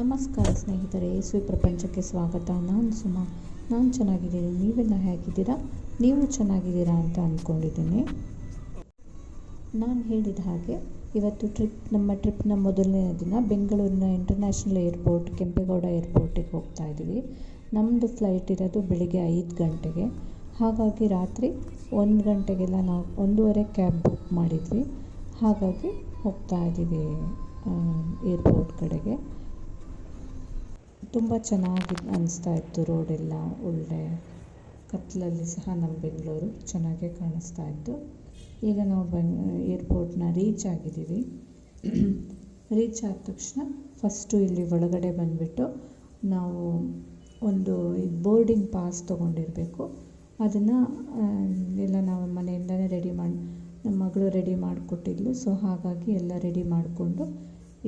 ನಮಸ್ಕಾರ ಸ್ನೇಹಿತರೆ ಯೇಸು ಪ್ರಪಂಚಕ್ಕೆ ಸ್ವಾಗತ. ನಾನು ಸುಮಾ. ನಾನು ಚೆನ್ನಾಗಿದ್ದೀನಿ. ನೀವೆಲ್ಲ ಹೇಗಿದ್ದೀರಾ? ನೀವು ಚೆನ್ನಾಗಿದ್ದೀರಾ ಅಂತ ಅಂದ್ಕೊಂಡಿದ್ದೀನಿ ನಾನು ಹೇಳಿದ ಹಾಗೆ, ಇವತ್ತು ಟ್ರಿಪ್, ನಮ್ಮ ಟ್ರಿಪ್ನ ಮೊದಲನೇ ದಿನ ಬೆಂಗಳೂರಿನ ಇಂಟರ್ನ್ಯಾಷನಲ್ ಏರ್ಪೋರ್ಟ್, ಕೆಂಪೇಗೌಡ ಏರ್ಪೋರ್ಟಿಗೆ ಹೋಗ್ತಾ ಇದ್ದೀವಿ. ನಮ್ಮದು ಫ್ಲೈಟ್ ಇರೋದು ಬೆಳಿಗ್ಗೆ ಐದು ಗಂಟೆಗೆ. ಹಾಗಾಗಿ ರಾತ್ರಿ ಒಂದು ಗಂಟೆಗೆಲ್ಲ ನಾವು ಒಂದೂವರೆ ಕ್ಯಾಬ್ ಬುಕ್ ಮಾಡಿದ್ವಿ. ಹಾಗಾಗಿ ಹೋಗ್ತಾ ಇದ್ದೀವಿ ಏರ್ಪೋರ್ಟ್ ಕಡೆಗೆ. ತುಂಬ ಚೆನ್ನಾಗಿ ಅನಿಸ್ತಾ ಇತ್ತು ರೋಡೆಲ್ಲ ಒಳ್ಳೆ ಕತ್ತಲಲ್ಲಿ ಸಹ ನಮ್ಮ ಬೆಂಗಳೂರು ಚೆನ್ನಾಗೇ ಕಾಣಿಸ್ತಾ ಇತ್ತು. ಈಗ ನಾವು ಬೆಂಗ್ ಏರ್ಪೋರ್ಟ್ನ ರೀಚ್ ಆಗಿದ್ದೀವಿ. ರೀಚ್ ಆದ ತಕ್ಷಣ ಫಸ್ಟು ಇಲ್ಲಿ ಒಳಗಡೆ ಬಂದುಬಿಟ್ಟು ನಾವು ಒಂದು ಬೋರ್ಡಿಂಗ್ ಪಾಸ್ ತೊಗೊಂಡಿರಬೇಕು. ಅದನ್ನು ಎಲ್ಲ ನಾವು ಮನೆಯಿಂದಲೇ ರೆಡಿ ಮಾಡಿ, ನಮ್ಮ ಮಗಳು ರೆಡಿ ಮಾಡಿಕೊಟ್ಟಿದ್ಲು. ಸೊ ಹಾಗಾಗಿ ಎಲ್ಲ ರೆಡಿ ಮಾಡಿಕೊಂಡು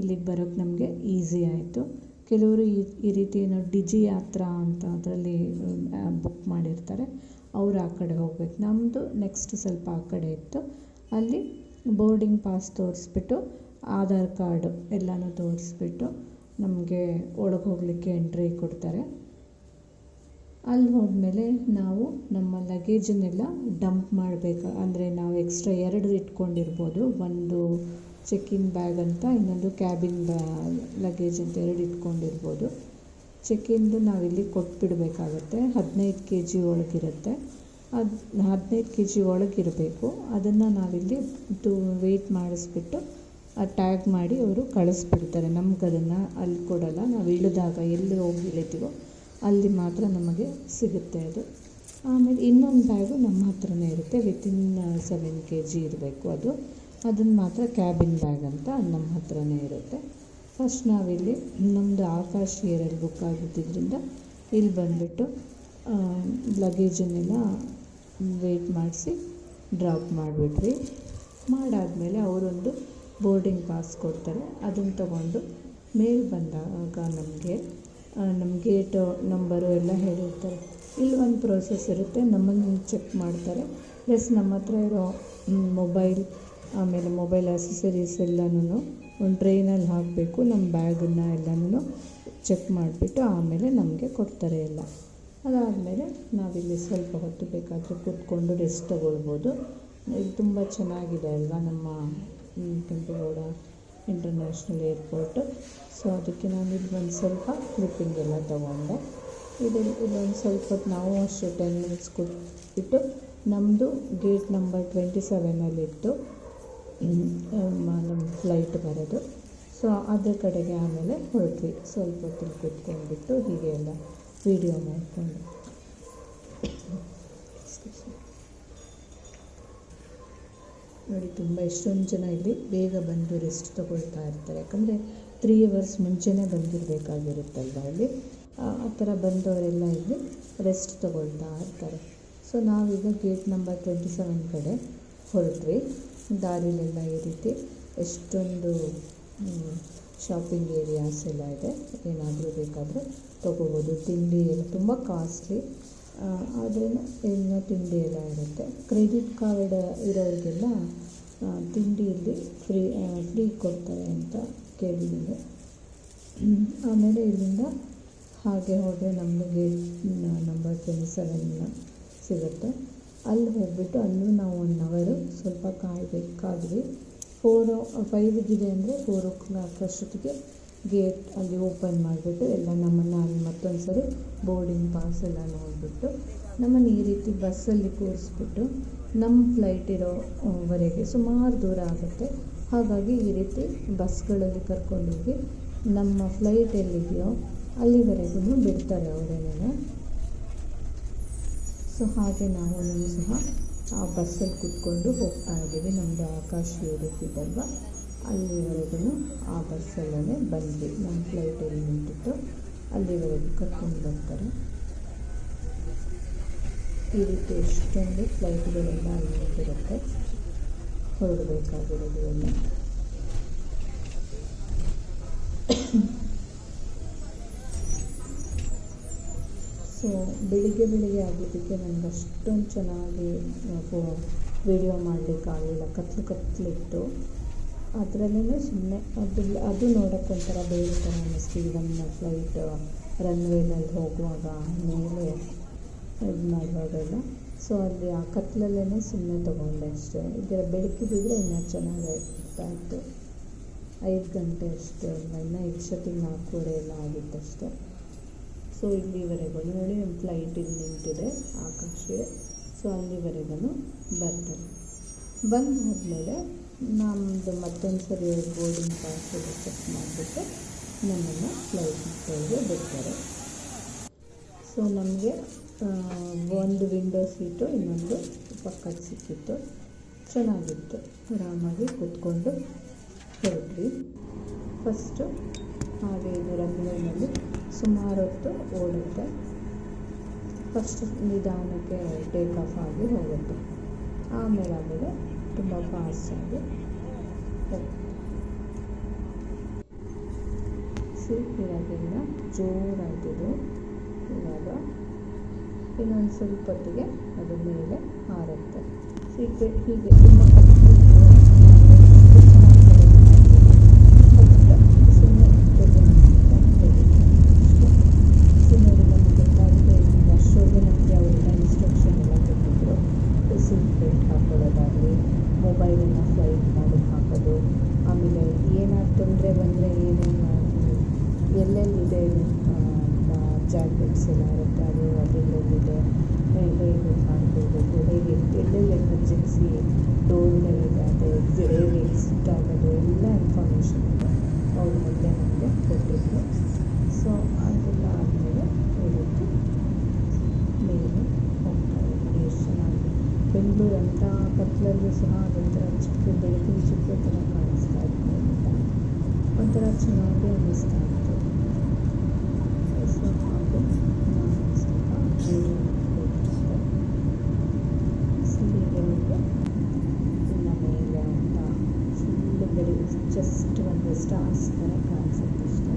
ಇಲ್ಲಿಗೆ ಬರೋಕ್ಕೆ ನಮಗೆ ಈಸಿ ಆಯಿತು. ಕೆಲವರು ಈ ರೀತಿ ಏನೋ ಡಿಜಿ ಯಾತ್ರಾ ಅಂತ ಅದರಲ್ಲಿ ಬುಕ್ ಮಾಡಿರ್ತಾರೆ. ಅವ್ರು ಆ ಕಡೆ ಹೋಗ್ಬೇಕು. ನಮ್ಮದು ನೆಕ್ಸ್ಟ್ ಸ್ವಲ್ಪ ಆ ಕಡೆ ಇತ್ತು. ಅಲ್ಲಿ ಬೋರ್ಡಿಂಗ್ ಪಾಸ್ ತೋರಿಸ್ಬಿಟ್ಟು, ಆಧಾರ್ ಕಾರ್ಡು ಎಲ್ಲನೂ ತೋರಿಸ್ಬಿಟ್ಟು ನಮಗೆ ಒಳಗೆ ಹೋಗಲಿಕ್ಕೆ ಎಂಟ್ರಿ ಕೊಡ್ತಾರೆ. ಅಲ್ಲಿ ಹೋದ್ಮೇಲೆ ನಾವು ನಮ್ಮ ಲಗೇಜನ್ನೆಲ್ಲ ಡಂಪ್ ಮಾಡಬೇಕು. ಅಂದರೆ ನಾವು ಎಕ್ಸ್ಟ್ರಾ ಎರಡು ಇಟ್ಕೊಂಡಿರ್ಬೋದು. ಒಂದು ಚೆಕ್ಕಿನ್ ಬ್ಯಾಗ್ ಅಂತ ಇನ್ನೊಂದು ಕ್ಯಾಬಿನ್ ಬ್ಯಾ ಲಗೇಜ್ ಅಂತ ಎರಡು ಇಟ್ಕೊಂಡಿರ್ಬೋದು. ಚೆಕ್ಕಿಂದು ನಾವಿಲ್ಲಿ ಕೊಟ್ಬಿಡಬೇಕಾಗತ್ತೆ. ಹದಿನೈದು ಕೆ ಜಿ ಒಳಗಿರುತ್ತೆ. ಅದು, ಹದಿನೈದು ಕೆ ಜಿ ಒಳಗಿರಬೇಕು. ಅದನ್ನು ನಾವಿಲ್ಲಿ ತೂ ವೆಯ್ಟ್ ಮಾಡಿಸ್ಬಿಟ್ಟು ಟ್ಯಾಗ್ ಮಾಡಿ ಅವರು ಕಳಿಸ್ಬಿಡ್ತಾರೆ. ನಮ್ಗೆ ಅದನ್ನು ಅಲ್ಲಿ ಕೊಡೋಲ್ಲ. ನಾವು ಇಳಿದಾಗ ಎಲ್ಲಿ ಹೋಗಿ ಇಳಿತೀವೋ ಅಲ್ಲಿ ಮಾತ್ರ ನಮಗೆ ಸಿಗುತ್ತೆ ಅದು. ಆಮೇಲೆ ಇನ್ನೊಂದು ಬ್ಯಾಗು ನಮ್ಮ ಹತ್ರನೇ ಇರುತ್ತೆ. ವಿತಿನ್ ಸೆವೆನ್ ಕೆ ಜಿ ಇರಬೇಕು ಅದು. ಅದನ್ನು ಮಾತ್ರ ಕ್ಯಾಬಿನ್ ಬ್ಯಾಗ್ ಅಂತ ನಮ್ಮ ಹತ್ರನೇ ಇರುತ್ತೆ. ಫಸ್ಟ್ ನಾವಿಲ್ಲಿ ನಮ್ಮದು ಆಕಾಶ್ ಏರಲ್ಲಿ ಬುಕ್ ಆಗಿದ್ದಿದ್ದರಿಂದ ಇಲ್ಲಿ ಬಂದುಬಿಟ್ಟು ಲಗೇಜನ್ನೆಲ್ಲ ವೇಟ್ ಮಾಡಿಸಿ ಡ್ರಾಪ್ ಮಾಡಿಬಿಟ್ವಿ. ಮಾಡಾದಮೇಲೆ ಅವರೊಂದು ಬೋರ್ಡಿಂಗ್ ಪಾಸ್ ಕೊಡ್ತಾರೆ. ಅದನ್ನು ತಗೊಂಡು ಮೇಲೆ ಬಂದಾಗ ನಮಗೆ ನಮ್ಮ ಗೇಟ್ ನಂಬರು ಎಲ್ಲ ಹೇಳಿರ್ತಾರೆ. ಇಲ್ಲಿ ಒಂದು ಪ್ರೋಸೆಸ್ ಇರುತ್ತೆ. ನಮ್ಮನ್ನು ಚೆಕ್ ಮಾಡ್ತಾರೆ. ಪ್ಲಸ್ ನಮ್ಮ ಹತ್ರ ಇರೋ ಮೊಬೈಲ್ ಆಮೇಲೆ ಮೊಬೈಲ್ ಅಸೆಸರೀಸ್ ಎಲ್ಲನೂ ಒಂದು ಟ್ರೈನಲ್ಲಿ ಹಾಕಬೇಕು ನಮ್ಮ ಬ್ಯಾಗನ್ನು ಎಲ್ಲನೂ ಚೆಕ್ ಮಾಡಿಬಿಟ್ಟು ಆಮೇಲೆ ನಮಗೆ ಕೊಡ್ತಾರೆ ಎಲ್ಲ. ಅದಾದಮೇಲೆ ನಾವಿಲ್ಲಿ ಸ್ವಲ್ಪ ಹೊತ್ತು ಬೇಕಾದರೆ ಕೂತ್ಕೊಂಡು ರೆಸ್ಟ್ ತಗೊಳ್ಬೋದು. ಇದು ತುಂಬ ಚೆನ್ನಾಗಿದೆ ಅಲ್ವಾ ನಮ್ಮ ಕೆಂಪೇಗೌಡ ಇಂಟರ್ನ್ಯಾಷನಲ್ ಏರ್ಪೋರ್ಟ್ ಸೊ ಅದಕ್ಕೆ ನಾನು ಇಲ್ಲಿ ಒಂದು ಸ್ವಲ್ಪ ಕ್ಲಿಪ್ಪಿಂಗ್ ಎಲ್ಲ ತೊಗೊಂಡೆ. ಇದು ಇದೊಂದು ಸ್ವಲ್ಪ ಹೊತ್ತು ನಾವು ಅಷ್ಟೇ ಟೆನ್ ಮಿನಿಟ್ಸ್ ಕೊಟ್ಬಿಟ್ಟು ನಮ್ಮದು ಗೇಟ್ ನಂಬರ್ ಟ್ವೆಂಟಿ ಸೆವೆನಲ್ಲಿತ್ತು ನಮ್ಮ ಫ್ಲೈಟ್ ಬರೋದು. ಸೊ ಅದ್ರ ಕಡೆಗೆ ಆಮೇಲೆ ಹೊರಟ್ವಿ. ಸ್ವಲ್ಪ ಹೊತ್ತಿಗೆ ಕೂತ್ಕೊಂಡ್ಬಿಟ್ಟು ಹೀಗೆ ಎಲ್ಲ ವೀಡಿಯೋ ಮಾಡಿಕೊಂಡು. ನೋಡಿ, ತುಂಬ ಎಷ್ಟೊಂದು ಜನ ಇಲ್ಲಿ ಬೇಗ ಬಂದು ರೆಸ್ಟ್ ತೊಗೊಳ್ತಾ ಇರ್ತಾರೆ. ಯಾಕಂದರೆ ತ್ರೀ ಅವರ್ಸ್ ಮುಂಚೆನೇ ಬಂದಿರಬೇಕಾಗಿರುತ್ತಲ್ವ ಅಲ್ಲಿ ಆ ಥರ ಬಂದವರೆಲ್ಲ ಇಲ್ಲಿ ರೆಸ್ಟ್ ತೊಗೊಳ್ತಾ ಇರ್ತಾರೆ. ಸೊ ನಾವೀಗ ಗೇಟ್ ನಂಬರ್ ಟ್ವೆಂಟಿ ಸೆವೆನ್ ಕಡೆ ಹೊರಟ್ವಿ. ದಾರಿಲೆಲ್ಲ ಈ ರೀತಿ. ಎಷ್ಟೊಂದು ಶಾಪಿಂಗ್ ಏರಿಯಾಸ್ ಎಲ್ಲ ಇದೆ. ಏನಾದರೂ ಬೇಕಾದರೆ ತೊಗೋಬೋದು. ತಿಂಡಿ ಎಲ್ಲ ತುಂಬ ಕಾಸ್ಟ್ಲಿ ಆದರೆ ಇನ್ನು ತಿಂಡಿ ಎಲ್ಲ ಇರುತ್ತೆ. ಕ್ರೆಡಿಟ್ ಕಾರ್ಡ್ ಇರೋರಿಗೆಲ್ಲ ತಿಂಡಿಯಲ್ಲಿ ಫ್ರೀ ಫ್ರೀ ಕೊಡ್ತಾರೆ ಅಂತ ಕೇಳಿದ್ದೀನಿ. ಆಮೇಲೆ ಇಲ್ಲಿಂದ ಹಾಗೆ ಹೋದರೆ ನಮಗೆ ನಂಬರ್ ಟ್ವೆಂಟಿ ಸೆವೆನ್ನ ಸಿಗುತ್ತೆ. ಅಲ್ಲಿ ಹೋಗ್ಬಿಟ್ಟು ಅಲ್ಲೂ ನಾವು ಒನ್ ಅವರು ಸ್ವಲ್ಪ ಕಾಯಬೇಕಾದ್ವಿ. ಫೋರ್ ಫೈವಿಗಿದೆ ಅಂದರೆ ಫೋರ್ ಓ ಕ್ಲಾಕ್ ಅಷ್ಟೊತ್ತಿಗೆ ಗೇಟ್ ಅಲ್ಲಿ ಓಪನ್ ಮಾಡಿಬಿಟ್ಟು ಎಲ್ಲ ನಮ್ಮನ್ನು ಅಲ್ಲಿ ಮತ್ತೊಂದು ಸರಿ ಬೋರ್ಡಿಂಗ್ ಪಾಸ್ ಎಲ್ಲ ನೋಡಿಬಿಟ್ಟು ನಮ್ಮನ್ನು ಈ ರೀತಿ ಬಸ್ಸಲ್ಲಿ ಕೂರಿಸ್ಬಿಟ್ಟು ನಮ್ಮ ಫ್ಲೈಟ್ ಇರೋವರೆಗೆ ಸುಮಾರು ದೂರ ಆಗುತ್ತೆ. ಹಾಗಾಗಿ ಈ ರೀತಿ ಬಸ್ಗಳಲ್ಲಿ ಕರ್ಕೊಂಡೋಗಿ ನಮ್ಮ ಫ್ಲೈಟ್ ಎಲ್ಲಿದೆಯೋ ಅಲ್ಲಿವರೆಗೂ ಬಿಡ್ತಾರೆ ಅವರೇನೇ ಸೊ ಹಾಗೆ ನಾವು ಸಹ ಆ ಬಸ್ಸಲ್ಲಿ ಕೂತ್ಕೊಂಡು ಹೋಗ್ತಾ ಇದ್ದೀವಿ. ನಮ್ಮದು ಆಕಾಶ ಏರುತ್ತಿದ್ದಲ್ವ? ಅಲ್ಲಿವರೆಗೂ ಆ ಬಸ್ಸಲ್ಲೇ ಬಂದ್ವಿ. ನಮ್ಮ ಫ್ಲೈಟಲ್ಲಿ ನಿಂತಿತ್ತು. ಅಲ್ಲಿವರೆಗೂ ಕರ್ಕೊಂಡು ಬರ್ತಾರೆ. ಈ ರೀತಿ ಎಷ್ಟೊಂದು ಫ್ಲೈಟ್ಗಳೆಲ್ಲ ಅಲ್ಲಿ ಹೊರಡಬೇಕಾಗಿರೋದು ಎಲ್ಲ. ಸೊ ಬೆಳಿಗ್ಗೆ ಬೆಳಿಗ್ಗೆ ಆಗಿದ್ದಕ್ಕೆ ನನಗೆ ಅಷ್ಟೊಂದು ಚೆನ್ನಾಗಿ ವೀಡಿಯೋ ಮಾಡಲಿಕ್ಕಾಗಲಿಲ್ಲ ಕತ್ಲು ಕತ್ಲಿತ್ತು ಅದರಲ್ಲೇ ಸುಮ್ಮನೆ ಅದು ಅದು ನೋಡೋಕ್ಕೆ ಒಂಥರ ಬೇರೆ ಥರ ಅನ್ನಿಸ್ತು. ಈವನ್ ಫ್ಲೈಟ್ ರನ್ವೇನಲ್ಲಿ ಹೋಗುವಾಗ ಮೇಲೆ ಇದು ಮಾಡುವಾಗೆಲ್ಲ ಸೊ ಅಲ್ಲಿ ಆ ಕತ್ಲಲ್ಲೇ ಸುಮ್ಮನೆ ತೊಗೊಂಡೆ ಅಷ್ಟೇ. ಇದರ ಬೆಳಕಿದ್ರೆ ಇನ್ನೂ ಚೆನ್ನಾಗಿ ಇರ್ತಾ ಇತ್ತು. ಐದು ಗಂಟೆ ಅಷ್ಟೇ, ಇನ್ನೂ ಎಷ್ಟೊತ್ತಿಗೆ ನಾಲ್ಕೂವರೆ ಎಲ್ಲ ಆಗಿತ್ತಷ್ಟೆ. ಸೊ ಇಲ್ಲಿವರೆಗೂ ನೋಡಿ ನಮ್ಮ ಫ್ಲೈಟ್ ಇಲ್ಲಿ ನಿಂತಿದೆ ಆಕಾಶಿಗೆ ಸೊ ಅಲ್ಲಿವರೆಗೂ ಬರ್ತಾರೆ. ಬಂದಾದಮೇಲೆ ನಮ್ಮದು ಮತ್ತೊಂದು ಸರಿ ಬೋರ್ಡಿಂಗ್ ಪಾಸ್ ಎಲ್ಲ ಚೆಕ್ ಮಾಡಿಬಿಟ್ಟು ನಮ್ಮನ್ನು ಫ್ಲೈಟ್ ಕೆಳಗೆ ಬಿಡ್ತಾರೆ. ಸೊ ನಮಗೆ ಒಂದು ವಿಂಡೋ ಸೀಟು ಇನ್ನೊಂದು ಪಕ್ಕದ ಸಿಕ್ಕಿತ್ತು ಚೆನ್ನಾಗಿತ್ತು. ಆರಾಮಾಗಿ ಕೂತ್ಕೊಂಡು ಹೊರಟ್ವಿ. ಫಸ್ಟು ಹಾಗೆ ಇದು ರನ್ವೇನಲ್ಲಿ ಸುಮಾರು ಹೊತ್ತು ಓಡುತ್ತೆ. ಫಸ್ಟ್ ನಿಧಾನಕ್ಕೆ ಟೇಕ್ ಆಫ್ ಆಗಿ ಹೋಗುತ್ತೆ. ಆಮೇಲೆ ಆಮೇಲೆ ತುಂಬ ಫಾಸ್ಟಾಗಿ ಹೋಗುತ್ತೆ. ಸಿ ಇವಾಗಿಂದ ಜೋರಾಗಿದ್ದು ಇವಾಗ ಇನ್ನೊಂದು ಸ್ವಲ್ಪ ಹೊತ್ತಿಗೆ ಅದು ಮೇಲೆ ಹಾರುತ್ತೆ. ಹೀಗೆ ಹೀಗೆ ತುಂಬ ಅಷ್ಟೊಂದು ನಮಗೆ ಅವರೆಲ್ಲ ಇನ್ಸ್ಟ್ರಕ್ಷನ್ ಎಲ್ಲ ಕೊಟ್ಟಿದ್ರು ಸೀಟ್ ಬೆಲ್ಟ್ ಹಾಕೊಳ್ಳೋದಾಗಲಿ, ಮೊಬೈಲನ್ನು ಫ್ಲೈಟ್ ಮಾಡೋಕ್ಕೆ ಹಾಕೋದು, ಆಮೇಲೆ ಏನಾದ್ರು ತೊಂದರೆ ಬಂದರೆ ಏನೇನು ಎಲ್ಲೆಲ್ಲಿದೆ ಜಾಕೆಟ್ಸ್ ಎಲ್ಲ ಇರುತ್ತೆ, ಅದು ಅದೆಲ್ಲೆಲ್ಲಿದೆ ಹೇಗೆ ಮಾಡ್ಕೊಳ್ಬೇಕು ಹೇಗೆ, ಎಲ್ಲೆಲ್ಲಿ ಎಮರ್ಜೆನ್ಸಿ ಡೋರ್ಗಳಿದೆ ಅದು ಎಕ್ಸಿಟ್ ಹೇಗೆ ಎಕ್ಸಿಟ್ ಆಗೋದು ಎಲ್ಲ ಇನ್ಫಾರ್ಮೇಷನ್ ಇದೆ ಅವ್ರು ಮೊದಲೇ ನಮಗೆ ಕೊಟ್ಟಿದ್ರು ಸೊ ಅದೆಲ್ಲ ಆದಮೇಲೆ ಈ ರೀತಿ ಮೇಲೆ ಹೋಗ್ತಾ ಇದ್ವಿ ಎಷ್ಟು ಚೆನ್ನಾಗಿ ಬೆಂಗಳೂರು ಅಂತ ಕತ್ಲಲ್ಲೂ ಸಹ ಅದೊಂಥರ ಚಿಕ್ಕ ಬೆಳಕಿನ ಚಿಕ್ಕ ಥರ ಕಾಣಿಸ್ತಾ ಇತ್ತು ಅಂತ ಒಂಥರ ಚೆನ್ನಾಗಿ ಅನ್ನಿಸ್ತಾ ಇತ್ತು ಸೊ ಹಾಗೆ ನಾನು ಸ್ವಲ್ಪ ಹೋಗ್ತಿದ್ದೆ ಸೊ ಹೀಗೆ ಹೋಗಿ ಇನ್ನು ಮೇಲೆ ಅಂತ ಫುಲ್ಲು ಬೆಳಗ್ಗೆ ಜಸ್ಟ್ ಒಂದು ಸ್ಟಾರ್ಸ್ ಥರ ಕಾಣಿಸುತ್ತೆ ಅಷ್ಟೇ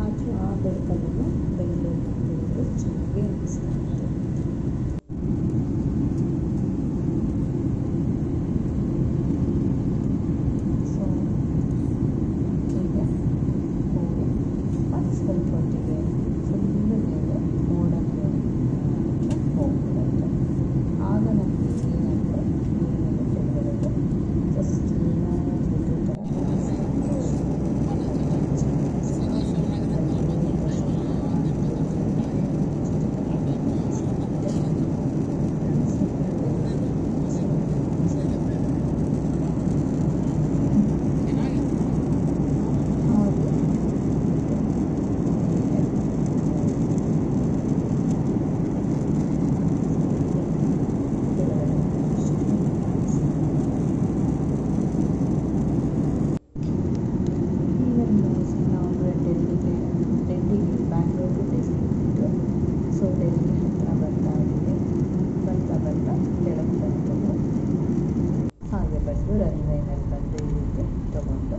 ಆದರೆ ಆ ಬೆಳಕನ್ನು ಬೆಂಗಳೂರಿನ ಬೆಳಕು ಚೆನ್ನಾಗಿ ಅನ್ನಿಸ್ತಾ ಇತ್ತು ಸೊ ಹೀಗೆ ಹೋಗಿ ಅದು ಸ್ವಲ್ಪ ಹೊತ್ತಿಗೆ ಫುಲ್ಲು ಮೇಲೆ ಮೋಡ ಹೋಗ್ಬಿಡುತ್ತೆ ಆಗ ನಮಗೆ ಏನಂದರೆ ನೀರಿನ ಕೆಳಗಡೆ ಜಸ್ಟ್ ಬಿದ್ದು ಥರ ಹಾಗೆ ನಾವು ಡೆಲ್ಲಿಗೆ ಡೆಲ್ಲಿಗೆ ಬ್ಯಾಂಗ್ಳೂರು ಡೆಲ್ಲಿಗೆ ಸೊ ಡೆಲ್ಲಿ ಹತ್ತಿರ ಬರ್ತಾ ಇದ್ದೀವಿ ಬರ್ತಾ ಬರ್ತಾ ಕೆಳಗೆ ಬಂತು ಹಾಗೆ ಬಂದು ರನ್ವೇನಲ್ಲಿ ಬಂದು ಇಳಿದು ತಗೊಂಡು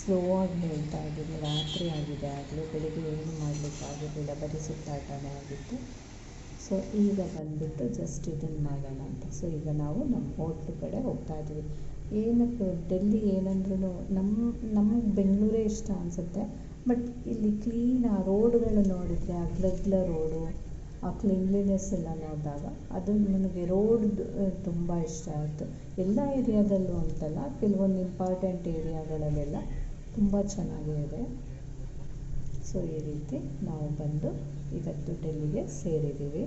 ಸ್ಲೋ ಆಗಿ ಹೇಳ್ತಾ ಇದ್ದೀನಿ. ರಾತ್ರಿ ಆಗಿದೆ ಆಗಲೇ. ಬೆಳಿಗ್ಗೆ ಏನು ಮಾಡಲಿಕ್ಕಾಗಿರಲಿಲ್ಲ ಬರೀ ಸುತ್ತಾಟನೇ ಆಗಿತ್ತು. ಸೊ ಈಗ ಬಂದುಬಿಟ್ಟು ಜಸ್ಟ್ ಇದನ್ನು ಮಾಡೋಣ ಅಂತ. ಸೊ ಈಗ ನಾವು ನಮ್ಮ ಹೋಟ್ಲು ಕಡೆ ಹೋಗ್ತಾ ಇದ್ದೀವಿ. ಏನಕ್ಕೆ ಡೆಲ್ಲಿ ಏನಂದ್ರೂ ನಮ್ಮ ನಮಗೆ ಬೆಂಗಳೂರೇ ಇಷ್ಟ ಅನಿಸುತ್ತೆ? ಬಟ್ ಇಲ್ಲಿ ಕ್ಲೀನ್ ಆ ರೋಡ್ಗಳು ನೋಡಿದರೆ ಅಗ್ಲಗ್ಲ ರೋಡು ಆ ಕ್ಲೀನ್ಲಿನೆಸ್ ಎಲ್ಲ ನೋಡಿದಾಗ ಅದು ನನಗೆ ರೋಡ್ ತುಂಬ ಇಷ್ಟ ಆಯಿತು ಎಲ್ಲ ಏರಿಯಾದಲ್ಲೂ ಅಂತಲ್ಲ, ಕೆಲವೊಂದು ಇಂಪಾರ್ಟೆಂಟ್ ಏರಿಯಾಗಳಲ್ಲೆಲ್ಲ ತುಂಬ ಚೆನ್ನಾಗೇ ಇದೆ. ಸೊ ಈ ರೀತಿ ನಾವು ಬಂದು ಇವತ್ತು ಡೆಲ್ಲಿಗೆ ಸೇರಿದ್ದೀವಿ.